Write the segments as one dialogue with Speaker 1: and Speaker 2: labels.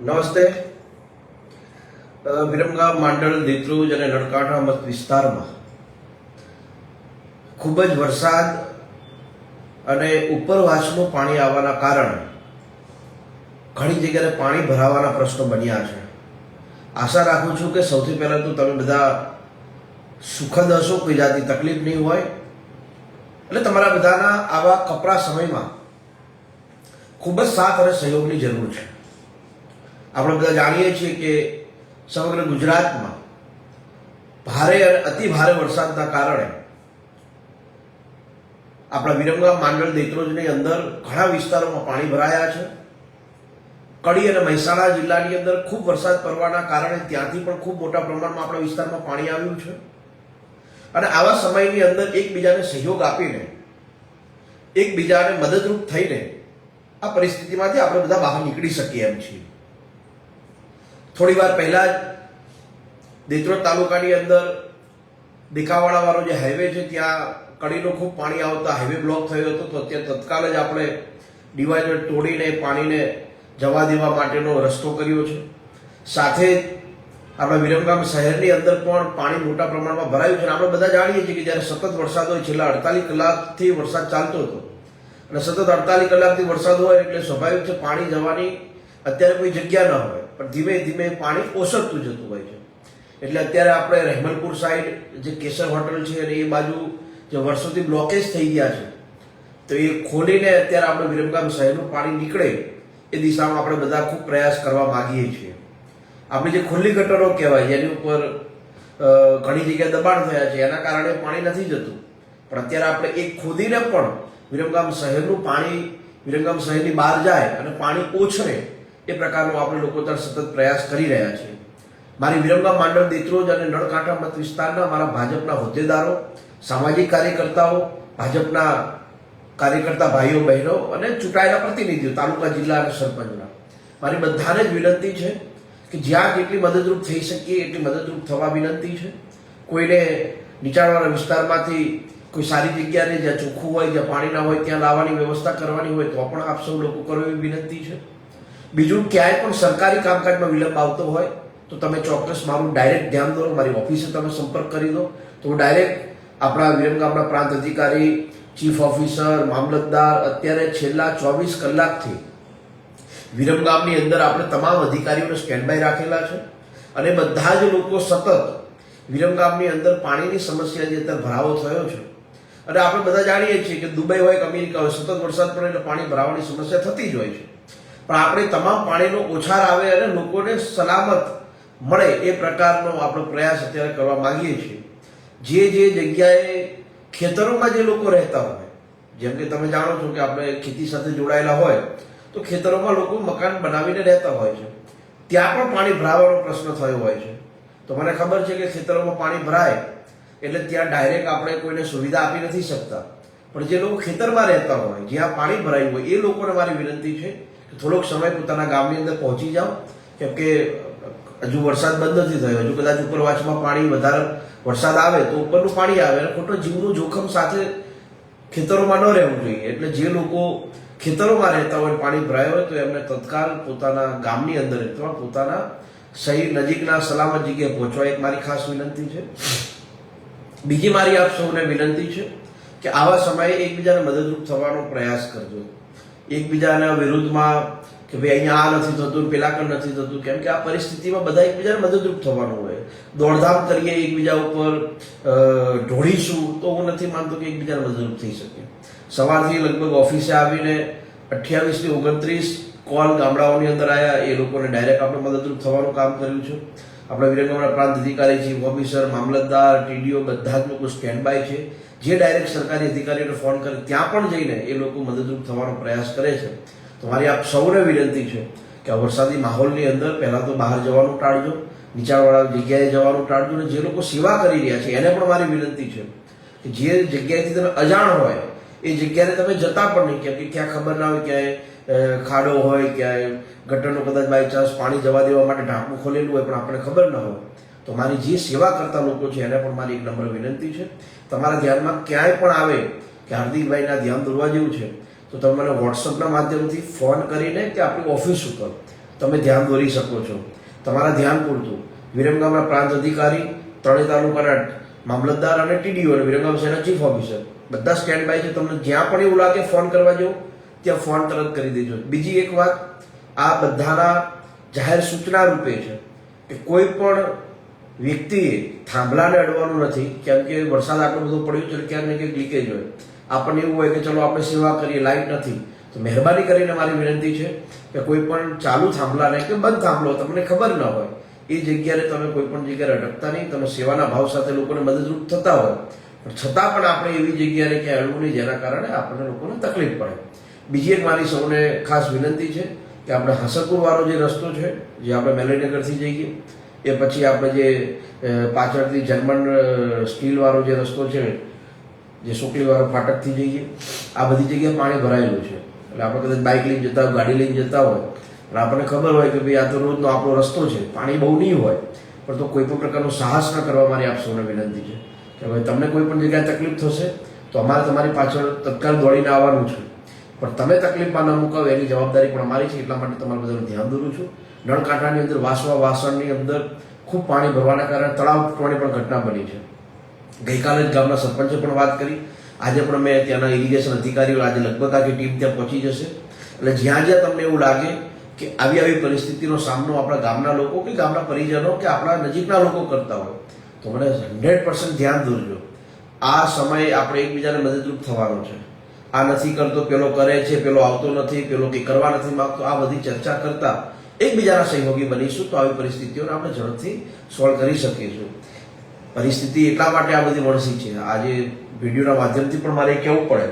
Speaker 1: નમસ્તે. વિરમગામ માંડળ દેત્રુજ અને નળકાંઠા મત વિસ્તારમાં ખૂબ જ વરસાદ અને ઉપરવાસનું પાણી આવવાના કારણે ઘણી જગ્યાએ પાણી ભરાવાના પ્રશ્નો બન્યા છે. આશા રાખું છું કે સૌથી પહેલાં તો તમે બધા સુખદ હશો, કોઈ જાતની તકલીફ નહીં હોય. એટલે તમારા બધાના આવા કપરા સમયમાં ખૂબ જ સાથ અને સહયોગની જરૂર છે. આપણે બધા જાણીએ છીએ કે સમગ્ર ગુજરાતમાં ભારે અને અતિ ભારે વરસાદના કારણે આપણા વિરમગામ માંડળ દેત્રોજની અંદર ઘણા વિસ્તારોમાં પાણી ભરાયા છે. કડી અને મહેસાણા જિલ્લાની અંદર ખૂબ વરસાદ પડવાના કારણે ત્યાંથી પણ ખૂબ મોટા પ્રમાણમાં આપણા વિસ્તારમાં પાણી આવ્યું છે. અને આવા સમયની અંદર એકબીજાને સહયોગ આપીને, એકબીજાને મદદરૂપ થઈને આ પરિસ્થિતિમાંથી આપણે બધા બહાર નીકળી શકીએ એમ છીએ. થોડી વાર પહેલા જ દેત્રોદ તાલુકાની અંદર દેખાવાળાવાળો જે હાઈવે છે, ત્યાં કડીનું ખૂબ પાણી આવતા હાઈવે બ્લોક થયો હતો. તો અત્યારે તત્કાલ જ આપણે ડિવાઈડર તોડીને, પાણીને જવા દેવા માટેનો રસ્તો કર્યો છે. સાથે આપણા વિરમગામ શહેરની અંદર પણ પાણી મોટા પ્રમાણમાં ભરાયું છે. અને આપણે બધા જાણીએ છીએ કે જ્યારે સતત વરસાદ હોય, છેલ્લા અડતાલીસ કલાકથી વરસાદ ચાલતો હતો. અને સતત અડતાલીસ કલાકથી વરસાદ હોય એટલે સ્વાભાવિક છે પાણી જવાની અત્યારે કોઈ જગ્યા ન હોય, પણ ધીમે ધીમે પાણી ઓસરતું જતું હોય છે. એટલે અત્યારે આપણે રહેમલપુર સાઈડ જે કેસર હોટલ છે અને એ બાજુ જે વર્ષોથી બ્લોકેજ થઈ ગયા છે, તો એ ખોલીને અત્યારે આપણે વિરમગામ શહેરનું પાણી નીકળે એ દિશામાં આપણે બધા ખૂબ પ્રયાસ કરવા માગીએ છીએ. આપણી જે ખુલ્લી ગટરો કહેવાય, જેની ઉપર ઘણી જગ્યાએ દબાણ થયા છે, એના કારણે પાણી નથી જતું. પણ અત્યારે આપણે એ ખોદીને પણ વિરમગામ શહેરનું પાણી, વિરમગામ શહેરની બહાર જાય અને પાણી ઓછરે એ પ્રકારનો આપણે લોકો ત્યાં સતત પ્રયાસ કરી રહ્યા છીએ. મારી વિરમગામ માંડળ દેત્રોજ અને નળકાંઠા મત વિસ્તારના મારા ભાજપના હોદ્દેદારો, સામાજિક કાર્યકર્તાઓ, ભાજપના કાર્યકર્તા ભાઈઓ, બહેનો અને ચૂંટાયેલા પ્રતિનિધિઓ, તાલુકા, જિલ્લા અને સરપંચના. મારી બધાને જ વિનંતી છે કે જ્યાં જેટલી મદદરૂપ થઈ શકીએ, એટલી મદદરૂપ થવા વિનંતી છે. કોઈને નીચાણવાળા વિસ્તારમાંથી કોઈ સારી જગ્યાને જ્યાં ચોખ્ખું હોય, જ્યાં પાણી ના હોય, ત્યાં લાવવાની વ્યવસ્થા કરવાની હોય તો પણ આપ સૌ લોકો કરો એવી વિનંતી છે. બીજું ક્યાંય પણ સરકારી કામકાજમાં વિલંબ આવતો હોય, તો તમે ચોક્કસ મારું ડાયરેક્ટ ધ્યાન દો મારી ઓફિસે તમે સંપર્ક કરી દો. તો હું ડાયરેક્ટ આપણા વિરમગામના પ્રાંત અધિકારી ચીફ ઓફિસર મામલતદાર, અત્યારે છેલ્લા ચોવીસ કલાકથી વિરમગામની અંદર આપણે તમામ અધિકારીઓને સ્ટેન્ડ બાય રાખેલા છે. અને બધા જ લોકો સતત વિરમગામની અંદર પાણીની સમસ્યા જે અત્યારે ભરાવો થયો છે. અને આપણે બધા જાણીએ છીએ કે દુબઈ હોય કે અમેરિકા હોય, સતત વરસાદ પડે એટલે પાણી ભરાવાની સમસ્યા થતી જ હોય છે. પણ આપણે તમામ પાણીનો ઓછાર આવે અને લોકોને સલામત મળે એ પ્રકારનો આપણો પ્રયાસ અત્યારે કરવા માંગીએ છીએ. જે જે જગ્યાએ ખેતરોમાં જે લોકો રહેતા હોય, જેમ કે તમે જાણો છો કે આપણે ખેતી સાથે જોડાયેલા હોય, તો ખેતરોમાં લોકો મકાન બનાવીને રહેતા હોય છે. ત્યાં પણ પાણી ભરાવાનો પ્રશ્ન થયો હોય છે. તો મને ખબર છે કે ખેતરોમાં પાણી ભરાય, એટલે ત્યાં ડાયરેક્ટ આપણે કોઈને સુવિધા આપી નથી શકતા. પણ જે લોકો ખેતરમાં રહેતા હોય, જ્યાં પાણી ભરાયું હોય, એ લોકોને મારી વિનંતી છે થોડોક સમય પોતાના ગામની અંદર પહોંચી જાઓ, કેમ કે હજુ વરસાદ બંધ નથી થયો. હજુ કદાચ ઉપરવાસમાં પાણી વધારે વરસાદ આવે તો ઉપરનું પાણી આવે. અને ખોટો જીવનું જોખમ સાથે ખેતરોમાં ન રહેવું જોઈએ. એટલે જે લોકો ખેતરોમાં રહેતા હોય પાણી ભરાય હોય તો એમને તત્કાલ પોતાના ગામની અંદર અથવા પોતાના સહી નજીકના સલામત જગ્યાએ પહોંચવા. એક મારી ખાસ વિનંતી છે. બીજી મારી આપ સૌને વિનંતી છે કે આવા સમયે એકબીજાને મદદરૂપ થવાનો પ્રયાસ કરજો. એકબીજાના વિરુદ્ધમાં કે ભાઈ અહીંયા આ નથી થતું પેલા કણ નથી થતું. કેમ કે આ પરિસ્થિતિમાં બધા એકબીજાને મદદરૂપ થવાનું હોય. દોડધામ કરીએ એકબીજા ઉપર ઢોળીશું તો હું નથી માનતો કે એકબીજાને મદદરૂપ થઈ શકે. સવારથી લગભગ ઓફિસે આવીને અઠ્યાવીસથી ઓગણત્રીસ કોલ ગામડાઓની અંદર આવ્યા એ લોકોને ડાયરેક્ટ આપણે મદદરૂપ થવાનું કામ કર્યું છે. આપણા વિરંગામના પ્રાંત અધિકારી ચીફ ઓફિસર મામલતદાર ટીડીઓ બધા જ લોકો સ્ટેન્ડ બાય છે. જે ડાયરેક્ટ સરકારી અધિકારીઓને ફોન કરે, ત્યાં પણ જઈને એ લોકો મદદરૂપ થવાનો પ્રયાસ કરે છે. તો મારી આપ સૌને વિનંતી છે કે આ વરસાદી માહોલની અંદર પહેલાં તો બહાર જવાનું ટાળજો, નીચાણવાળા જગ્યાએ જવાનું ટાળજો અને જે લોકો સેવા કરી રહ્યા છે, એને પણ મારી વિનંતી છે કે જે જગ્યાએથી તમે અજાણ હોય, એ જગ્યાએ તમે જતા પણ નહીં, કેમ કે ક્યાં ખબર ના હોય, ક્યાંય ખાડો હોય, ક્યાંય ગટરનો કદાચ બાય ચાન્સ પાણી જવા દેવા માટે ઢાંકણું ખોલેલું હોય, પણ આપણને ખબર ન હોય. તો મારી જે સેવા કરતા લોકો છે, એને પણ મારી એક નંબર વિનંતી છે. તમારા ધ્યાનમાં ક્યાંય પણ આવે કે હાર્દિકભાઈના ધ્યાન દોરવા જેવું છે, તો તમે મને વોટ્સઅપના માધ્યમથી ફોન કરીને કે આપણી ઓફિસ ઉપર તમે ધ્યાન દોરી શકો છો. તમારા ધ્યાન પૂરતું. વિરમગામના પ્રાંત અધિકારી, ત્રણેય તાલુકાના મામલતદાર અને ટીડીઓ અને વિરમગામ શહેરના ચીફ ઓફિસર, બધા સ્ટેન્ડ બાય છે. તમને જ્યાં પણ એવું લાગે ફોન કરવા જેવું, ત્યાં ફોન તરત કરી દેજો. બીજી એક વાત, આ બધાના જાહેર સૂચના રૂપે છે કે કોઈ પણ વ્યક્તિએ થાંભલાને અડવાનું નથી, કેમ કે વરસાદ આટલો બધો પડ્યો છે ક્યાંક ને ક્યાંક લીકેજ હોય. આપણને એવું હોય કે ચલો આપણે સેવા કરીએ લાઈટ નથી. તો મહેરબાની કરીને મારી વિનંતી છે કે કોઈ પણ ચાલુ થાંભલાને કે બંધ થાંભલો, તમને ખબર ન હોય, એ જગ્યાએ તમે કોઈ પણ જગ્યાએ અટકતા નહીં, તમે સેવાના ભાવ સાથે લોકોને મદદરૂપ થતા હોય. પણ છતાં પણ આપણે એવી જગ્યાએ ક્યાંય અડવું નહીં, જેના કારણે આપણને લોકોને તકલીફ પડે. બીજી એક મારી સૌને ખાસ વિનંતી છે કે આપણે હસરપુરવાળો જે રસ્તો છે, જે આપણે મેલેનગરથી જઈએ એ પછી આપણે જે પાછળથી જર્મન સ્ટીલવાળો જે રસ્તો છે, જે સુકલીવાળો ફાટકથી જઈએ, આ બધી જગ્યાએ પાણી ભરાયેલું છે. એટલે આપણે કદાચ બાઇક લઈને જતા હોય, ગાડી લઈને જતા હોય અને આપણને ખબર હોય કે ભાઈ આ તો રોજનો આપણો રસ્તો છે. પાણી બહુ નહીં હોય, પણ તો કોઈ પણ પ્રકારનો સાહસ ન કરવા મારી આપ સૌને વિનંતી છે કે ભાઈ તમને કોઈ પણ જગ્યાએ તકલીફ થશે, તો અમારે તમારી પાછળ તત્કાલ દોડીને આવવાનું છે. પણ તમે તકલીફમાં ન મુકાવો, એની જવાબદારી પણ અમારી છે, એટલા માટે તમારું બધાનું ધ્યાન દોરું છું. નળકાંઠાની અંદર વાસવા વાસણની અંદર ખૂબ પાણી ભરવાના કારણે તળાવ તૂટવાની પણ ઘટના બની છે. ગઈકાલે જ ગામના સરપંચે પણ વાત કરી. આજે પણ મેં ત્યાંના ઇરિગેશન અધિકારીઓ આજે લગભગ આખી ટીમ ત્યાં પહોંચી જશે. એટલે જ્યાં જ્યાં તમને એવું લાગે કે આવી આવી પરિસ્થિતિનો સામનો આપણા ગામના લોકો કે ગામના પરિજનો કે આપણા નજીકના લોકો કરતા હોય, તો મને હંડ્રેડ પર્સન્ટ ધ્યાન દોરજો. આ સમયે આપણે એકબીજાને મદદરૂપ થવાનો છે. આ નથી કરતો, પેલો કરે છે, પેલો આવતો નથી, પેલો કંઈ કરવા નથી માંગતો, આ બધી ચર્ચા કરતા એકબીજાના સહયોગી બનીશું તો આવી પરિસ્થિતિઓને આપણે ઝડપથી સોલ્વ કરી શકીશું પરિસ્થિતિ એટલા માટે આ બધી વણસી છે. આજે વિડીયોના માધ્યમથી પણ મારે કહેવું પડે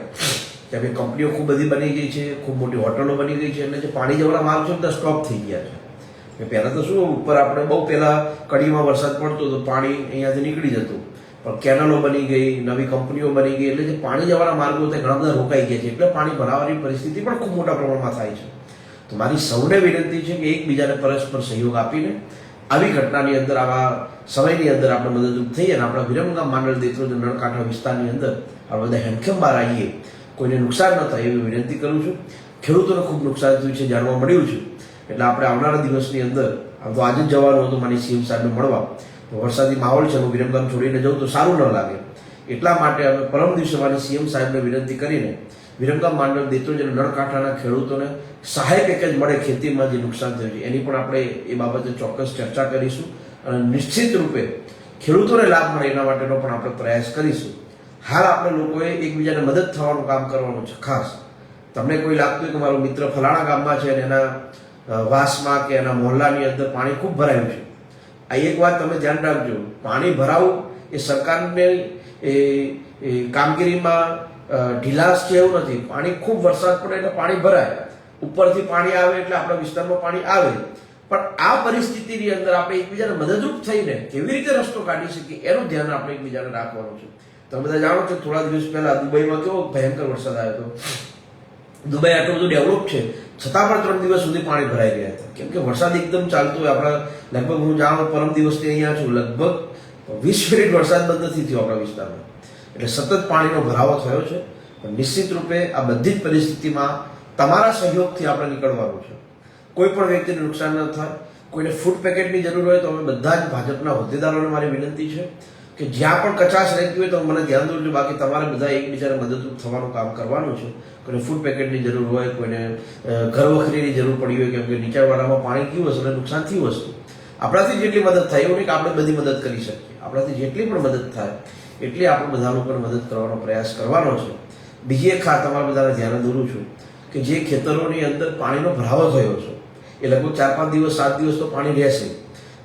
Speaker 1: કે ભાઈ કંપનીઓ ખૂબ બધી બની ગઈ છે, ખૂબ મોટી હોટલો બની ગઈ છે એટલે જે પાણી જવાના માર્ગ છે બધા સ્ટોપ થઈ ગયા છે. પહેલાં તો શું, ઉપર આપણે બહુ પહેલાં કડીમાં વરસાદ પડતો તો પાણી અહીંયાથી નીકળી જતું. પણ કેનલો બની ગઈ, નવી કંપનીઓ બની ગઈ, એટલે જે પાણી જવાના માર્ગો તે ઘણા બધા રોકાઈ ગયા છે. એટલે પાણી ભરાવાની પરિસ્થિતિ પણ ખૂબ મોટા પ્રમાણમાં થાય છે. મારી સૌને વિનંતી છે કે એકબીજાને પરસ્પર સહયોગ આપીને આવી ઘટનાની અંદર, આવા સમયની અંદર આપણે મદદરૂપ થઈએ અને આપણા વિરમગામ માંડલ દેત્રોજ નળકાંઠા વિસ્તારની અંદર આપણે બધા હેમખેમ બહાર આવીએ, કોઈને નુકસાન ન થાય એવી વિનંતી કરું છું. ખેડૂતોને ખૂબ નુકસાન થયું છે, જાણવા મળ્યું છે. એટલે આપણે આવનારા દિવસની અંદર, આમ તો આજે જ જવાનું હતું મારી સીએમ સાહેબને મળવા, તો વરસાદી માહોલ છે, હું વિરમગામ છોડીને જઉં તો સારું ન લાગે. એટલા માટે અમે પરમ દિવસે મારી સીએમ સાહેબને વિનંતી કરીને વિરમગામ માંડલ દેત્રોજ અને નળકાંઠાના ખેડૂતોને સહાય પેકેજ મળે ખેતીમાં જે નુકસાન થયું છે. એની પણ આપણે એ બાબતે ચોક્કસ ચર્ચા કરીશું અને નિશ્ચિત રૂપે ખેડૂતોને લાભ મળે એના માટેનો પણ આપણે પ્રયાસ કરીશું. હાલ આપણે લોકોએ એકબીજાને મદદ થવાનું કામ કરવાનું છે. ખાસ તમને કોઈ લાગતું કે મારો મિત્ર ફલાણા ગામમાં છે અને એના વાસમાં કે એના મોહલ્લાની અંદર પાણી ખૂબ ભરાયું છે. આ એક વાત તમે ધ્યાન રાખજો. પાણી ભરાવું એ સરકારને એ કામગીરીમાં અ, કે એવું નથી. પાણી ખૂબ વરસાદ પડે એટલે પાણી ભરાય. ઉપરથી પાણી આવે એટલે આપણા વિસ્તારમાં પાણી આવે. પણ આ પરિસ્થિતિની અંદર આપણે એકબીજાને મદદરૂપ થઈને કેવી રીતે રસ્તો કાઢી શકીએ એનું ધ્યાન આપણે એકબીજાને રાખવાનું છે. તમે બધા જાણો છો થોડા દિવસ પહેલા દુબઈમાં કેવો ભયંકર વરસાદ આવ્યો હતો. દુબઈ આટલું બધું ડેવલપ છે. છતાં પણ ત્રણ દિવસ સુધી પાણી ભરાઈ ગયા હતા. કેમ કે વરસાદ એકદમ ચાલતો હોય. આપણા લગભગ હું જાણું પરમ દિવસથી અહીંયા છું. લગભગ વીસ મિનિટ વરસાદ બંધ નથી થયો આપણા વિસ્તારમાં. એટલે સતત પાણીનો ભરાવો થયો છે. નિશ્ચિત રૂપે આ બધી જ પરિસ્થિતિમાં તમારા સહયોગથી આપણે નીકળવાનું છે. કોઈ પણ વ્યક્તિને નુકસાન ન થાય. કોઈને ફૂડ પેકેટની જરૂર હોય તો અમે બધા જ ભાજપના હોદ્દેદારોને મારી વિનંતી છે કે જ્યાં પણ કચાશ રહેતી હોય તો મને ધ્યાન દોરજો. બાકી તમારે બધા એકબીજાને મદદરૂપ થવાનું કામ કરવાનું છે. કોઈને ફૂડ પેકેટની જરૂર હોય, કોઈને ઘર વખરીની જરૂર પડી હોય, કેમ કે નીચાણવાળામાં પાણી ગયું હશે અને નુકસાન થયું હશે. આપણાથી જેટલી મદદ થાય એવું નહીં કે આપણે બધી મદદ કરી શકીએ. આપણાથી જેટલી પણ મદદ થાય એટલી આપણે બધા લોકોને મદદ કરવાનો પ્રયાસ કરવાનો છે. બીજી એક ખાસ તમારા બધાને ધ્યાન દોરું છું કે જે ખેતરોની અંદર પાણીનો ભરાવો થયો છે, એ લગભગ ચાર પાંચ દિવસ, સાત દિવસ તો પાણી રહેશે.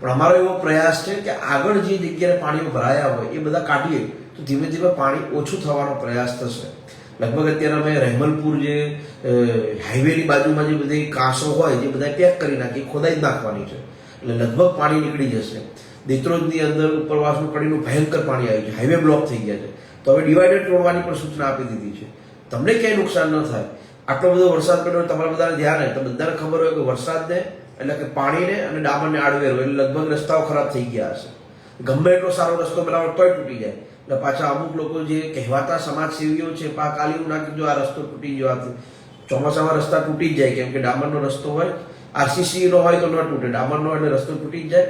Speaker 1: પણ અમારો એવો પ્રયાસ છે કે આગળ જે જગ્યાએ પાણીઓ ભરાયા હોય, એ બધા કાઢીએ, તો ધીમે ધીમે પાણી ઓછું થવાનો પ્રયાસ થશે. લગભગ અત્યારે અમે રહેમલપુર જે હાઈવેની બાજુમાં જે બધી કાંસો હોય જે બધા પેક કરી નાખી, ખોદાઈ જ નાખવાની છે. એટલે લગભગ પાણી નીકળી જશે. દેત્રોજની અંદર ઉપરવાસનું કડીનું ભયંકર પાણી આવ્યું છે. હાઈવે બ્લોક થઈ ગયા છે. તો હવે ડિવાઈડર તોડવાની પણ સૂચના આપી દીધી છે. તમને ક્યાંય નુકસાન ન થાય. આટલો બધો વરસાદ પડ્યો તમારા બધાને ધ્યાન હોય. તો બધાને ખબર હોય કે વરસાદને, એટલે કે પાણીને અને ડામરને આડવેરો એટલે લગભગ રસ્તાઓ ખરાબ થઈ ગયા હશે. ગમે એટલો સારો રસ્તો બનાવો તોય તૂટી જાય. એટલે પાછા અમુક લોકો જે કહેવાતા સમાજસેવીઓ છે પા કાલી નાખી કીધું આ રસ્તો તૂટી જવાથી ચોમાસામાં રસ્તા તૂટી જ જાય. કેમ કે ડામરનો રસ્તો હોય આરસીસી નો હોય તો ન તૂટે ડામરનો એટલે રસ્તો તૂટી જાય.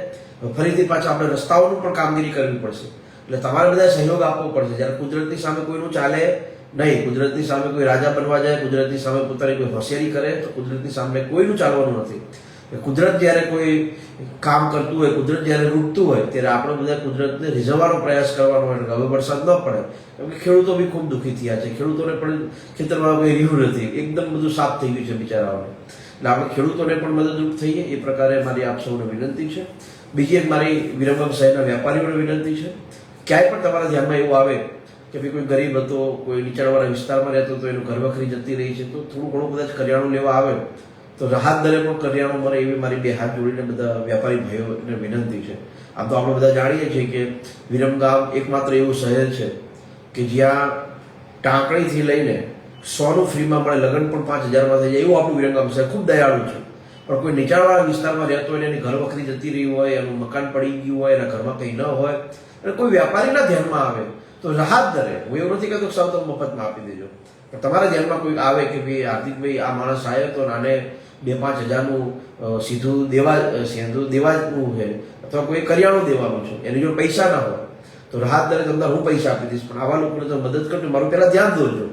Speaker 1: ફરીથી પાછા આપણે રસ્તાઓનું પણ કામગીરી કરવી પડશે. એટલે તમારે બધા સહયોગ આપવો પડશે. જ્યારે કુદરતની સામે કોઈનું ચાલે નહીં, કુદરતની સામે કોઈ રાજા બનવા જાય, કુદરતની સામે પોતાની કોઈ હોશિયારી કરે, તો કુદરતની સામે કોઈનું ચાલવાનું નથી. કુદરત જ્યારે કોઈ કામ કરતું હોય, કુદરત જ્યારે રૂટતું હોય, ત્યારે આપણે બધા કુદરતને રીઝવવાનો પ્રયાસ કરવાનો હોય. હવે વરસાદ ન પડે. કેમ કે ખેડૂતો બી ખૂબ દુઃખી થયા છે. ખેડૂતોને પણ ખેતરમાં કોઈ રહ્યું નથી. એકદમ બધું સાફ થઈ ગયું છે બિચારાઓને. એટલે આપણે ખેડૂતોને પણ મદદરૂપ થઈએ, એ પ્રકારે મારી આપ સૌને વિનંતી છે. બીજી એક મારી વિરમગામ શહેરના વેપારીઓને વિનંતી છે. ક્યાંય પણ તમારા ધ્યાનમાં એવું આવે કે ભાઈ કોઈ ગરીબ હતો, કોઈ નીચાણવાળા વિસ્તારમાં રહેતો તો એનું ઘર વખરી જતી રહી છે, તો થોડું ઘણું કદાચ કરિયાણું લેવા આવે, તો રાહત દરે પણ કરિયાણું મળે એવી મારી બે હાથ જોડીને બધા વેપારી ભાઈઓને વિનંતી છે. આમ તો આપણે બધા જાણીએ છીએ કે વિરમગામ એકમાત્ર એવું શહેર છે કે જ્યાં ટાંકણીથી લઈને સોનું ફ્રીમાં મળે, લગ્ન પણ પાંચ હજારમાં થઈ જાય, એવું આપણું વિરંગામ છે. ખૂબ દયાળુ છે. પણ કોઈ નીચાણવાળા વિસ્તારમાં રહેતો હોય એની ઘર વખરી જતી રહી હોય, એનું મકાન પડી ગયું હોય, એના ઘરમાં કંઈ ન હોય, અને કોઈ વ્યાપારીના ધ્યાનમાં આવે, તો રાહત દરે. હું એવું નથી કહેતો કે સૌ તમે મફતમાં આપી દેજો. પણ તમારા ધ્યાનમાં કોઈ આવે કે ભાઈ, હાર્દિકભાઈ, આ માણસ આવ્યો તો નાને બે પાંચ હજારનું સીધું દેવા સીધું દેવાનું છે, અથવા કોઈ કરિયાણું દેવાનું છે. એની જો પૈસા ના હોય, તો રાહત દરે તમને હું પૈસા આપી દઈશ. પણ આવા લોકોને તો મદદ કરજો. મારું પહેલાં ધ્યાન દોરજો.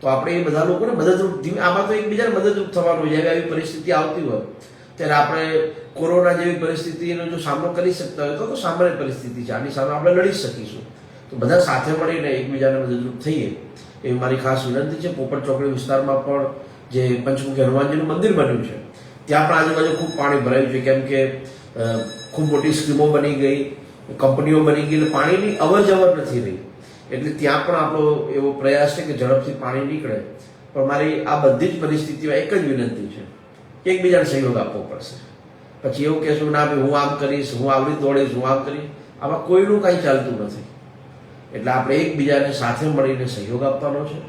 Speaker 1: તો આપણે એ બધા લોકોને મદદરૂપ ધીમે આમાં તો એકબીજાને મદદરૂપ થવાનું જ્યારે આવી પરિસ્થિતિ આવતી હોય, ત્યારે આપણે કોરોના જેવી પરિસ્થિતિનો જો સામનો કરી શકતા હોય તો સામાન્ય પરિસ્થિતિ છે. આની સામે આપણે લડી શકીશું. તો બધા સાથે મળીને એકબીજાને મદદરૂપ થઈએ, એવી મારી ખાસ વિનંતી છે. પોપટ ચોકડી વિસ્તારમાં પણ જે પંચમુખી હનુમાનજીનું મંદિર બન્યું છે, ત્યાં પણ આજુબાજુ ખૂબ પાણી ભરાયું છે. કેમ કે ખૂબ મોટી સ્કીમો બની ગઈ, કંપનીઓ બની ગઈ, એટલે પાણીની અવર જવર નથી રહી. એટલે ત્યાં પણ આપણો એવો પ્રયાસ છે કે ઝડપથી પાણી નીકળે. પણ મારી આ બધી જ પરિસ્થિતિમાં એક જ વિનંતી છે એકબીજાને સહયોગ આપવો પડશે. પછી એવું કહેશું ના ભાઈ, હું આમ કરીશ, હું આવડી દોડીશ, હું આમ કરીશ. આમાં કોઈનું કાંઈ ચાલતું નથી. એટલે આપણે એકબીજાને સાથે મળીને સહયોગ આપવાનો છે.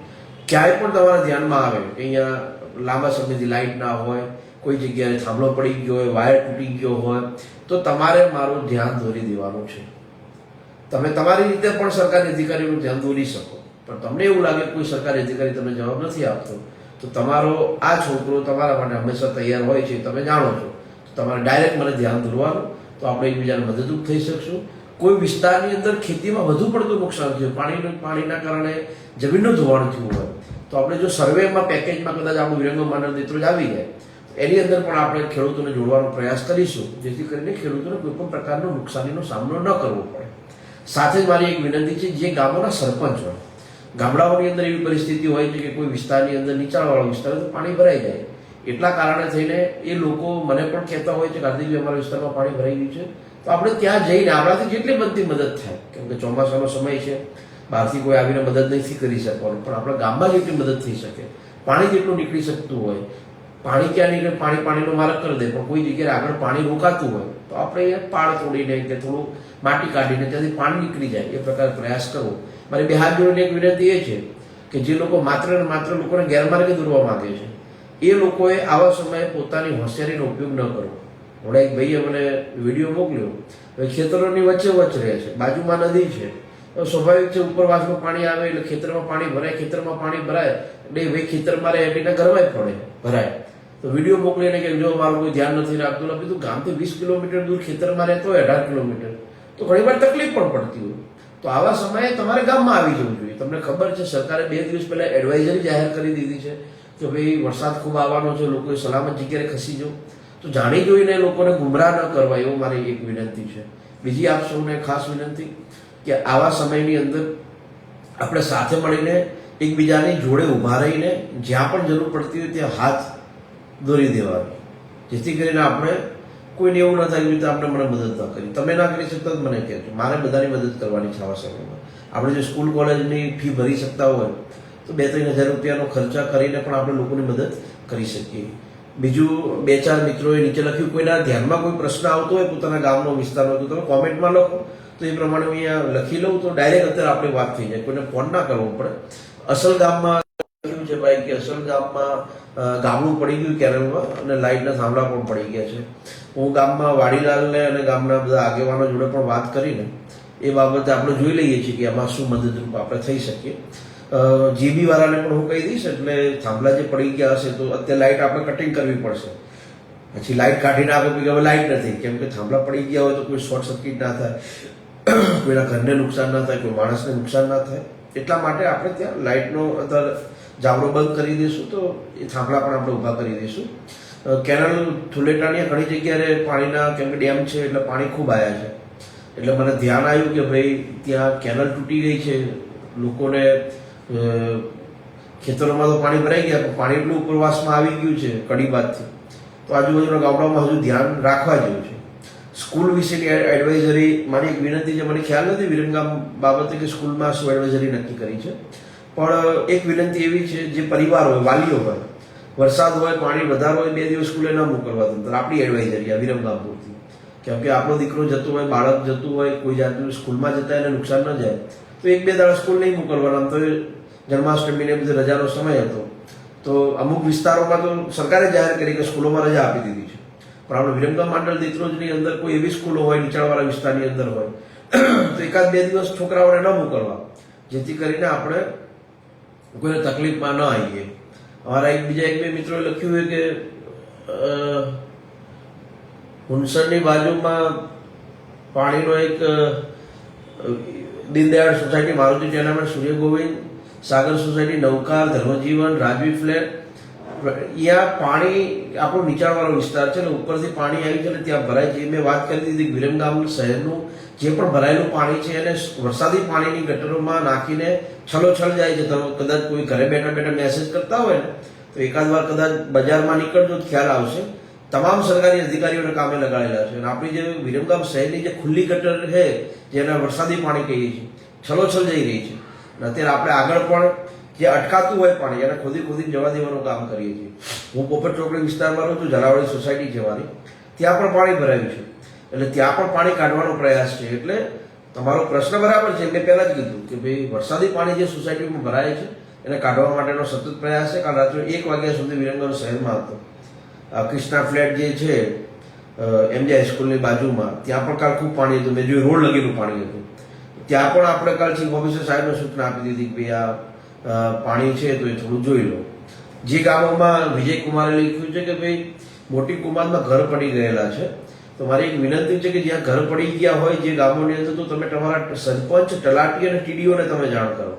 Speaker 1: ક્યાંય પણ તમારા ધ્યાનમાં આવે કે અહીંયા લાંબા સમયથી લાઇટ ના હોય, કોઈ જગ્યાએ થાંભલો પડી ગયો હોય, વાયર તૂટી ગયો હોય, તો તમારે મારું ધ્યાન દોરી દેવાનું છે. તમે તમારી રીતે પણ સરકારી અધિકારીનું ધ્યાન દોરી શકો. પણ તમને એવું લાગે કોઈ સરકારી અધિકારી તમને જવાબ નથી આપતો, તો તમારો આ છોકરો તમારા માટે હંમેશા તૈયાર હોય છે તમે જાણો છો. તો તમારે ડાયરેક્ટ મને ધ્યાન દોરવાનું, તો આપણે એકબીજાને મદદરૂપ થઈ શકશું. કોઈ વિસ્તારની અંદર ખેતીમાં વધુ પડતું નુકસાન થયું, પાણીનું, પાણીના કારણે જમીનનું ધોવાણ થયું હોય, તો આપણે જો સર્વેમાં, પેકેજમાં કદાચ આપણું વિરંગો માનવ નેત્રો જ આવી જાય એની અંદર પણ આપણે ખેડૂતોને જોડવાનો પ્રયાસ કરીશું, જેથી કરીને ખેડૂતોને કોઈ પણ પ્રકારનો નુકસાનીનો સામનો ન કરવો પડે. સાથે જ મારી એક વિનંતી છે, જે ગામોના સરપંચ હોય, ગામડાઓની અંદર એવી પરિસ્થિતિ હોય છે કે કોઈ વિસ્તારની અંદર નીચાણવાળો વિસ્તાર હોય તો પાણી ભરાઈ જાય. એટલા કારણે થઈને એ લોકો મને પણ કહેતા હોય છે હાર્દિકભાઈ અમારા વિસ્તારમાં પાણી ભરાઈ ગયું છે. તો આપણે ત્યાં જઈને આપણાથી જેટલી બનતી મદદ થાય, કેમ કે ચોમાસાનો સમય છે, બહારથી કોઈ આવીને મદદ નથી કરી શકવાનું, પણ આપણા ગામમાં જેટલી મદદ થઈ શકે, પાણી જેટલું નીકળી શકતું હોય, પાણી ક્યાં નીકળે? પાણી પાણીનો માર્ગ કરી દે, પણ કોઈ જગ્યાએ આગળ પાણી રોકાતું હોય તો આપણે એ પાળ તોડીને કે થોડું માટી કાઢીને ત્યાંથી પાણી નીકળી જાય, એ પ્રકારે પ્રયાસ કરવો. મારી બે હાથ જોડીને એક વિનંતી એ છે કે જે લોકો માત્ર ને માત્ર લોકોને ગેરમાર્ગે દોરવા માંગે છે, એ લોકોએ આવા સમયે પોતાની હોશિયારીનો ઉપયોગ ન કરવો હમણાં એક ભાઈએ મને વીડિયો મોકલ્યો હવે ખેતરોની વચ્ચે વચ્ચ રહે છે, બાજુમાં નદી છે. તો સ્વાભાવિક છે ઉપરવાસમાં પાણી આવે એટલે ખેતરમાં પાણી ભરાય, ખેતરમાં પાણી ભરાય, એટલે ભાઈ ખેતરમાં રહે એટલે ઘરમાં પડે, ભરાય. તો વીડિયો મોકલીને કે જો મારું કોઈ ધ્યાન નથી રાખતું, એટલે તું ગામથી વીસ કિલોમીટર દૂર ખેતરમાં રહેતો હોય, અઢાર કિલોમીટર. તો ઘણી વાર તકલીફ પણ પડતી હોય. તો આવા સમયે તમારે ગામમાં આવી જવું જોઈએ. તમને ખબર છે, સરકારે બે દિવસ પહેલા એડવાઇઝરી જાહેર કરી દીધી છે કે ભાઈ વરસાદ ખૂબ આવવાનો છે, લોકોએ સલામત જગ્યાએ ખસી જવું. તો જાણી જોઈને લોકોને ગુમરાહ ન કરવા એવું મારી એક વિનંતી છે. બીજી આપ સૌને ખાસ વિનંતી કે આવા સમયની અંદર આપણે સાથે મળીને એકબીજાની જોડે ઊભા રહીને જ્યાં પણ જરૂર પડતી હોય ત્યાં હાથ દોરી દેવાનું. જેથી કરીને આપણે કોઈને એવું ન થાય કે આપણે મને મદદ ન કરી. તમે ના કરી શકતા મને કહેજો. મારે બધાની મદદ કરવાની છે આવા સમયમાં. આપણે જો સ્કૂલ કોલેજની ફી ભરી શકતા હોય, તો બે ત્રણ હજાર રૂપિયાનો ખર્ચા કરીને પણ આપણે લોકોની મદદ કરી શકીએ. બીજું બે ચાર મિત્રોએ નીચે લખ્યું, કોઈના ધ્યાનમાં કોઈ પ્રશ્ન આવતો હોય, પોતાના ગામનો વિસ્તારનો, તો તમે કોમેન્ટમાં લખો. તો એ પ્રમાણે હું અહીંયા લખી લઉં તો ડાયરેક્ટ અત્યારે આપણે વાત થઈ જાય. કોઈને ફોન ના કરવો પડે. અસલ ગામમાં છે ભાઈ કે અસલ ગામમાં ગામડું પડી ગયું કેરળમાં અને લાઇટના થાંભલા પણ પડી ગયા છે. હું ગામમાં વાડીલાલને અને ગામના બધા આગેવાનો જોડે પણ વાત કરીને એ બાબતે આપણે જોઈ લઈએ છીએ કે આમાં શું મદદરૂપ આપણે થઈ શકીએ. જીબી વાળાને પણ હું કહી દઈશ, એટલે થાંભલા જે પડી ગયા હશે તો અત્યારે લાઇટ આપણે કટિંગ કરવી પડશે. પછી લાઇટ કાઢીને આપે કે હવે લાઇટ નથી, કેમ કે થાંભલા પડી ગયા હોય તો કોઈ શોર્ટ સર્કિટ ના થાય, કોઈના ઘરને નુકસાન ના થાય, કોઈ માણસને નુકસાન ના થાય. એટલા માટે આપણે ત્યાં લાઇટનો અંદર જાવડો બંધ કરી દઈશું તો એ થાંભલા પણ આપણે ઊભા કરી દઈશું. કેનાલ થુલેટાની ઘણી જગ્યાએ પાણીના, કેમ કે ડેમ છે એટલે પાણી ખૂબ આવ્યા છે. એટલે મને ધ્યાન આવ્યું કે ભાઈ ત્યાં કેનલ તૂટી ગઈ છે. લોકોને ખેતરોમાં તો પાણી ભરાઈ ગયા, પણ પાણી એટલું ઉપરવાસમાં આવી ગયું છે કડી બાદથી તો આજુબાજુના ગામડામાં હજુ ધ્યાન રાખવા જેવું છે. સ્કૂલ વિશેની એડવાઇઝરી મારી એક વિનંતી છે, મને ખ્યાલ નથી વિરમગામ બાબતે કે સ્કૂલમાં શું એડવાઇઝરી નક્કી કરી છે. પણ એક વિનંતી એવી છે જે પરિવાર હોય, વાલીઓ હોય, વરસાદ હોય, પાણી વધારે હોય, બે દિવસ સ્કૂલે ન મોકલવા તંત્ર આપણી એડવાઇઝરી આ વિરમગામ પૂરતી કેમ કે આપણો દીકરો જતો હોય, બાળક જતું હોય, કોઈ જાતનું સ્કૂલમાં જતા એને નુકસાન ન જાય, તો એક બે દાડા સ્કૂલ નહીં મોકલવાના. તો જન્માષ્ટમીને બધી રજાનો સમય હતો. તો અમુક વિસ્તારોમાં તો સરકારે જાહેર કરી કે સ્કૂલોમાં રજા આપી દીધી છે. પણ આપણે વિરમગામ મંડળ દેત્રોજની અંદર કોઈ એવી સ્કૂલો હોય, નીચાણવાળા વિસ્તારની અંદર હોય, તો એકાદ બે દિવસ છોકરાઓને ન મોકલવા. જેથી કરીને આપણે કોઈને તકલીફમાં ન આવીએ અમારા એક બીજા એક બે મિત્રોએ લખ્યું હોય કે અ, હુનસરની બાજુમાં પાણીનો એક અ, Deendayal society Maruti tenement Surya Govind Sagar society Navkar Dharmajivan Rajvi flat અહીંયા પાણી આપણો નીચાણવાળો વિસ્તાર છે ને ઉપરથી પાણી આવી છે ને ત્યાં ભરાય છે મેં વાત કરી દીધી કે વિરમગામ શહેરનું જે પણ ભરાયેલું પાણી છે એને વરસાદી પાણીની ગટરોમાં નાખીને છલોછલ જાય છે. તમે કદાચ કોઈ ઘરે બેઠા બેઠા મેસેજ કરતા હોય ને, તો એકાદ વાર કદાચ બજારમાં નીકળજો, ખ્યાલ આવશે. તમામ સરકારી અધિકારીઓને કામે લગાડેલા છે. અને આપણી જે વિરમગામ શહેરની જે ખુલ્લી ગટર છે, જેને વરસાદી પાણી કહીએ છીએ છલોછલ જઈ રહી છે. અને અત્યારે આપણે આગળ પણ જે અટકાતું હોય પાણી, એને ખોદી ખોદી જવા દેવાનું કામ કરીએ છીએ. હું પોપટ ચોકડી વિસ્તારમાં રહું છું, ઝાલાવાડી સોસાયટી જવાની. ત્યાં પણ પાણી ભરાયું છે. એટલે ત્યાં પણ પાણી કાઢવાનો પ્રયાસ છે. એટલે તમારો પ્રશ્ન બરાબર છે. મેં પહેલા જ કીધું કે ભાઈ, વરસાદી પાણી જે સોસાયટીમાં ભરાય છે, એને કાઢવા માટેનો સતત પ્રયાસ છે. કાલ રાત્રે એક વાગ્યા સુધી વિરંગર શહેરમાં હતો. કૃષ્ણા ફ્લેટ જે છે એમજે હાઈસ્કૂલની બાજુમાં, ત્યાં પણ કાલ ખૂબ પાણી હતું. મેં જોયું રોડ લગેલું પાણી હતું. ત્યાં પણ આપણે કાલ ચીફ ઓફિસર સાહેબને સૂચના આપી દીધી કે ભાઈ, આ પાણી છે તો એ થોડું જોઈ લો. જે ગામોમાં વિજય કુમારે લખ્યું છે કે ભાઈ, મોટી કુમારમાં ઘર પડી ગયેલા છે. તો મારી એક વિનંતી છે કે જ્યાં ઘર પડી ગયા હોય જે ગામોની અંદર, તો તમે તમારા સરપંચ, તલાટી અને ટીડીઓને તમે જાણ કરો.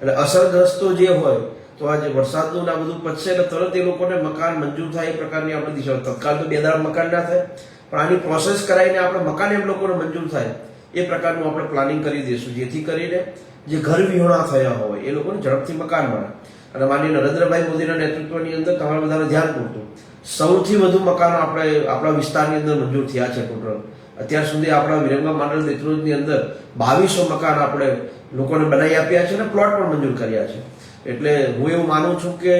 Speaker 1: એટલે અસરગ્રસ્તો જે હોય, તો આજે વરસાદનું આ બધું પચશે એટલે તરત એ લોકોને મકાન મંજૂર થાય એ પ્રકારની આપણે દિશા. તત્કાલ તો બે દાડા મકાન ના થાય, પણ આની પ્રોસેસ કરાવીને આપણે મકાન એમ લોકોને મંજૂર થાય, એ પ્રકારનું આપણે પ્લાનિંગ કરી દઈશું. જેથી કરીને જે ઘર વિહોણા થયા હોય, એ લોકોને ઝડપથી મકાન મળે. અને માનીય નરેન્દ્રભાઈ મોદીના નેતૃત્વની અંદર તમારે બધાને ધ્યાન પૂરતું. સૌથી વધુ મકાન આપણે આપણા વિસ્તારની અંદર મંજૂર થયા છે ટોટલ. અત્યાર સુધી આપણા વિરંગા મંડળ નેત્રોજની અંદર બાવીસો મકાન આપણે લોકોને બનાવી આપ્યા છે અને પ્લોટ પણ મંજૂર કર્યા છે. એટલે હું એવું માનું છું કે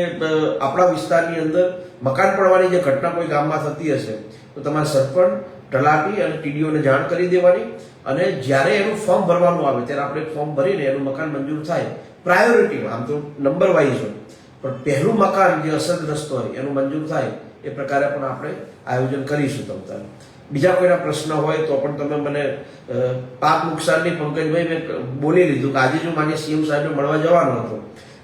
Speaker 1: આપણા વિસ્તારની અંદર મકાન પડવાની જે ઘટના કોઈ ગામમાં થતી હશે, તો તમારે સરપંચ, તલાટી અને ટીડીઓને જાણ કરી દેવાની અને જ્યારે એનું ફોર્મ ભરવાનું આવે, ત્યારે આપણે ફોર્મ ભરીને એનું મકાન મંજૂર થાય. પ્રાયોરિટીમાં આમ તો નંબર વાઇઝ હોય. પણ પહેલું મકાન જે અસરગ્રસ્ત હોય, એનું મંજૂર થાય. એ પ્રકારે પણ આપણે આયોજન કરીશું તમ બીજા કોઈના પ્રશ્ન હોય તો પણ તમે મને પાક નુકસાનની પંકજભાઈ મેં બોલી લીધું કે આજે જો માન્ય સીએમ સાહેબને મળવા જવાનો હતો,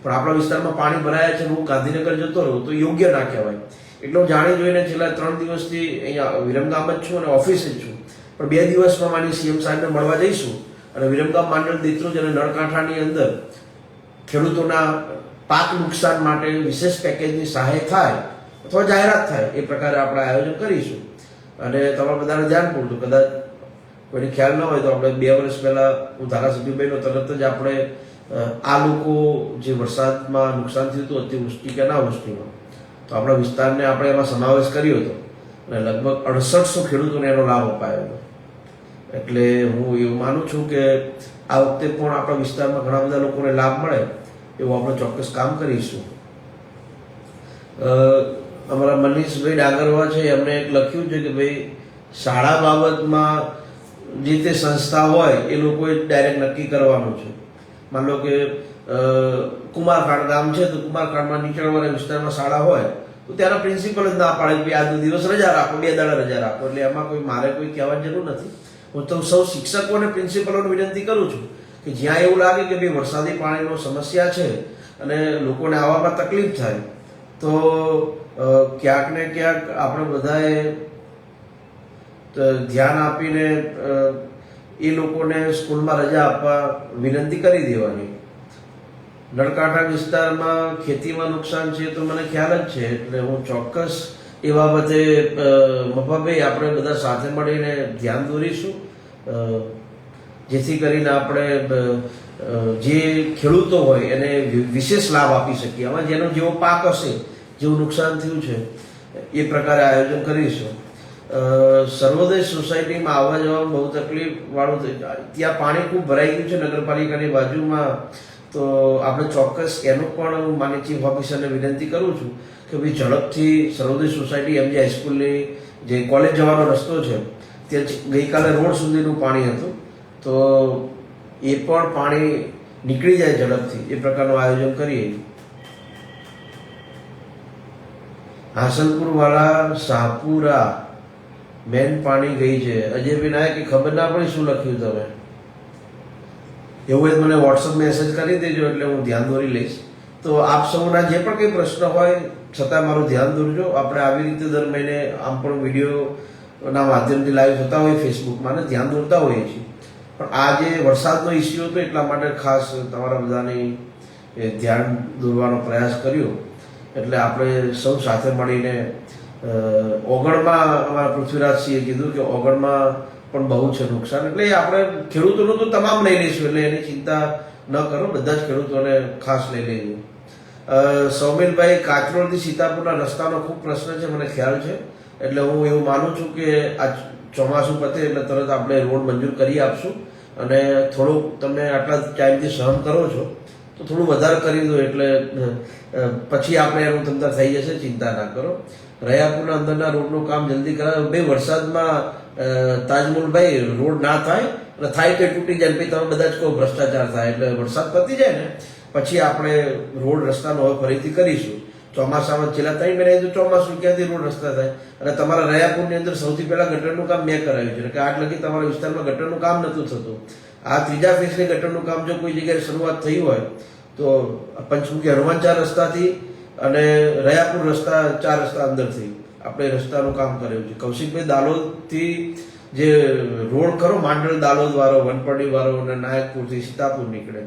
Speaker 1: પણ આપણા વિસ્તારમાં પાણી ભરાયા છે હું ગાંધીનગર જતો રહું તો યોગ્ય ના કહેવાય. એટલે જાણી જોઈને છેલ્લા ત્રણ દિવસથી અહીંયા વિરમગામ જ છું અને ઓફિસે જ છું. પણ બે દિવસમાં માની સીએમ સાહેબને મળવા જઈશું અને વિરમગામ માંડળ દેત્રોજ અને નળકાંઠાની અંદર ખેડૂતોના પાક નુકસાન માટે વિશેષ પેકેજની સહાય થાય અથવા જાહેરાત થાય, એ પ્રકારે આપણે આયોજન કરીશું. અને તમારા બધાને ધ્યાન પૂરતું. કદાચ કોઈને ખ્યાલ ન હોય તો આપણે બે વર્ષ પહેલાં હું ધારાસભ્ય બન્યો, તરત જ આપણે આ લોકો જે વરસાદમાં નુકસાન થયું હતું, અતિવૃષ્ટિ કે અનાવૃષ્ટિમાં, તો આપણા વિસ્તારને આપણે એમાં સમાવેશ કર્યો હતો. અને લગભગ અડસઠસો ખેડૂતોને એનો લાભ અપાયો હતો. એટલે હું એવું માનું છું કે આ વખતે પણ આપણા વિસ્તારમાં ઘણા બધા લોકોને લાભ મળે, એવું આપણે ચોક્કસ કામ કરીશું. અમારા મનીષભાઈ ડાગરવા છે, એમણે એક લખ્યું છે કે ભાઈ, શાળા બાબતમાં જે તે સંસ્થા હોય, એ લોકોએ ડાયરેક્ટ નક્કી કરવાનું છે. માન કે કુમારખાંડ ગામ છે, તો કુમારખાંડમાં નીચાણવાળા વિસ્તારમાં શાળા હોય, તો ત્યાંના પ્રિન્સિપલ જ ના પાડે કે આજનો દિવસ રજા રાખો, બે દાડા રજા રાખો. એટલે એમાં કોઈ, મારે કોઈ કહેવાની જરૂર નથી. હું તો સૌ શિક્ષકો અને પ્રિન્સિપલોને વિનંતી કરું છું કે જ્યાં એવું લાગે કે ભાઈ વરસાદી પાણીનો સમસ્યા છે અને લોકોને આવવામાં તકલીફ થાય, તો ક્યાંક ને ક્યાંક આપણે બધાએ ધ્યાન આપીને એ લોકોને સ્કૂલમાં રજા આપવા વિનંતી કરી દેવાની. નળકાંઠા વિસ્તારમાં ખેતીમાં નુકસાન છે તો મને ખ્યાલ જ છે, એટલે હું ચોક્કસ એ બાબતે મફાભાઈ આપણે બધા સાથે મળીને ધ્યાન દોરીશું. જેથી કરીને આપણે જે ખેડૂતો હોય એને વિશેષ લાભ આપી શકીએ. આમાં જેનો જેવો પાક હશે જેવું નુકસાન થયું છે, એ પ્રકારે આયોજન કરીશું. સર્વોદય સોસાયટીમાં આવવા જવામાં બહુ તકલીફ વાળું ત્યાં પાણી ખૂબ ભરાઈ ગયું છે નગરપાલિકાની બાજુમાં. તો આપણે ચોક્કસ એનું પણ હું માની ચીફ ઓફિસરને વિનંતી કરું છું કે ભાઈ ઝડપથી સર્વોદય સોસાયટી, એમ જે હાઈસ્કૂલની જે કોલેજ જવાનો રસ્તો છે, ત્યાં ગઈકાલે રોડ સુધીનું પાણી હતું. તો એ પણ પાણી નીકળી જાય ઝડપથી, એ પ્રકારનું આયોજન કરીએ. હાસનપુર વાળા શાહપુરા મેન પાણી ગઈ છે. અજયભાઈ નાયક ખબર ના પડી શું લખ્યું તમે? એવું હોય મને વોટ્સઅપ મેસેજ કરી દેજો, એટલે હું ધ્યાન દોરી લઈશ. તો આપ સૌના જે પણ કંઈ પ્રશ્ન હોય, છતાં મારું ધ્યાન દોરજો. આપણે આવી રીતે દર મહિને આમ પણ વિડીયોના માધ્યમથી લાઈવ થતા હોય ફેસબુકમાં ને ધ્યાન દોરતા હોઈએ છીએ. પણ આ જે વરસાદનો ઇસ્યુ હતો, એટલા માટે ખાસ તમારા બધાની ધ્યાન દોરવાનો પ્રયાસ કર્યો. એટલે આપણે સૌ સાથે મળીને ઓગણમાં અમારા પૃથ્વીરાજસિંહે કીધું કે ઓગણમાં પણ બહુ છે નુકસાન. એટલે આપણે ખેડૂતોનું તો તમામ લઈ લઈશું એટલે એની ચિંતા ન કરો બધા જ ખેડૂતોને ખાસ લઈ લઈએ. અ, સૌમિલભાઈ કાચરોડથી સીતાપુરના રસ્તાનો ખૂબ પ્રશ્ન છે મને ખ્યાલ છે. એટલે હું એવું માનું છું કે આ ચોમાસું પતે એટલે તરત આપણે રોડ મંજૂર કરી આપશું. અને થોડુંક તમે આટલા ટાઈમથી સહન કરો છો. તો થોડું વધારે કરી દો એટલે પછી આપણે એનું તંત્ર થઈ જશે, ચિંતા ના કરો. રયાપુરના અંદરના રોડનું કામ જલ્દી કરાવે. બે વરસાદમાં તાજમહલભાઈ રોડ ના થાય અને થાય કે તૂટી જાય પછી તમે બધા જ કહો ભ્રષ્ટાચાર થાય એટલે વરસાદ પતી જાય ને, પછી આપણે રોડ રસ્તાનો હવે ફરીથી કરીશું. ચોમાસામાં છેલ્લા ત્રણ મહિના ચોમાસું ક્યાંથી રોડ રસ્તા થાય? અને તમારા રયાપુરની અંદર સૌથી પહેલા ગટરનું કામ મેં કરાવ્યું છે. કે આજ લગી તમારા વિસ્તારમાં ગટરનું કામ નહોતું થતું. આ ત્રીજા ફેઝની ગટરનું કામ જો કોઈ જગ્યાએ શરૂઆત થઈ હોય, તો પંચમુખી હનુમાન ચાર રસ્તાથી અને રયાપુર રસ્તા ચાર રસ્તા અંદરથી આપણે રસ્તાનું કામ કર્યું છે. કૌશિકભાઈ દાલોદથી જે રોડ ખરો માંડળ દાલોદ વાળો, વનપડી વાળો અને નાયકપુરથી સીતાપુર નીકળે,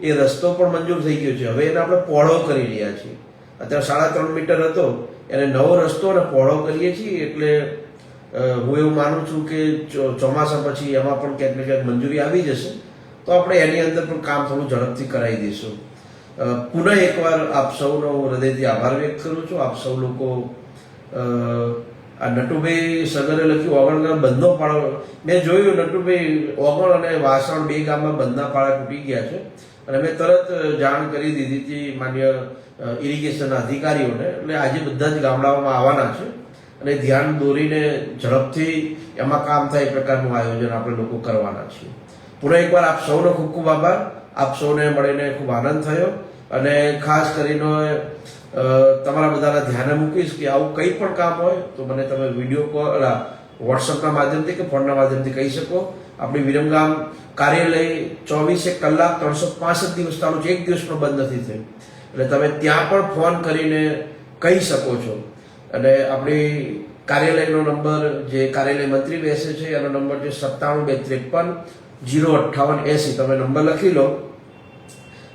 Speaker 1: એ રસ્તો પણ મંજૂર થઈ ગયો છે. હવે એને આપણે પહોળો કરી રહ્યા છીએ. અત્યારે સાડા ત્રણ મીટર હતો, એને નવો રસ્તો અને પહોળો કરીએ છીએ એટલે હું એવું માનું છું કે ચોમાસા પછી એમાં પણ ક્યાંક ને ક્યાંક મંજૂરી આવી જશે, તો આપણે એની અંદર પણ કામ થોડું ઝડપથી કરાવી દઈશું. પુનઃ એકવાર આપ સૌનો હૃદયથી આભાર વ્યક્ત કરું છું. આપ સૌ લોકો આ નટુભાઈ સગરે લખ્યું ઓગણના બંધનો પાળો મેં જોયું નટુભાઈ ઓગણ અને વાસણ બે ગામમાં બંધના પાળા તૂટી ગયા છે. અને મેં તરત જાણ કરી દીધી હતી માન્ય ઇરિગેશન અધિકારીઓને. એટલે આજે બધા જ ગામડાઓમાં આવવાના છે. અને ધ્યાન દોરીને ઝડપથી એમાં કામ થાય એ પ્રકારનું આયોજન આપણે લોકો કરવાના છીએ. પુનઃ એકવાર આપ સૌનો ખૂબ ખૂબ આભાર. આપ સૌને મળીને ખૂબ આનંદ થયો. અને ખાસ કરીને તમારા બધાના ધ્યાને મૂકીશ કે આવું કંઈ પણ કામ હોય તો મને તમે વીડિયો કોલ વોટ્સઅપના માધ્યમથી કે ફોનના માધ્યમથી કહી શકો. આપણી વિરમગામ કાર્યાલય ચોવીસે કલાક ત્રણસો પાસઠ દિવસ ચાલુ છે એક દિવસ પણ બંધ નથી થયું. એટલે તમે ત્યાં પણ ફોન કરીને કહી શકો છો. અને આપણી કાર્યાલયનો નંબર જે કાર્યાલય મંત્રી બેસે છે, એનો નંબર છે સત્તાણું બે ત્રેપન જીરો અઠ્ઠાવન એસી. તમે નંબર લખી લો.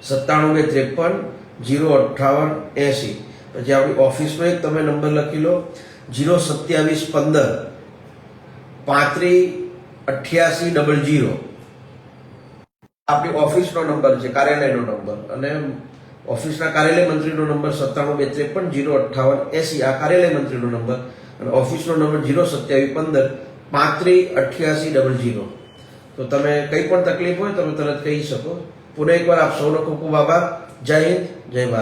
Speaker 1: સત્તાણું બે ત્રેપન જીરો અઠ્ઠાવન એસી. પછી આપણી ઓફિસનો એક તમે નંબર લખી લો. જીરો સત્યાવીસ પંદર પાંત્રીસ અઠ્યાસી ડબલ જીરો. આપણી ઓફિસનો નંબર છે, કાર્યાલયનો નંબર. અને ઓફિસના કાર્યાલય મંત્રીનો નંબર સત્તાણું બે ત્રેપન જીરો અઠ્ઠાવન એસી, આ કાર્યાલય મંત્રીનો નંબર. અને ઓફિસનો નંબર જીરો સત્યાવીસ પંદર, પાંત્રીસ અઠ્યાસી ડબલ જીરો. તો તમે કંઈ પણ તકલીફ હોય તમે તરત કહી શકો. પુનઃ એકવાર આપ સૌનો ખૂબ ખૂબ આભાર. જય હિન્દ, જય ભારત.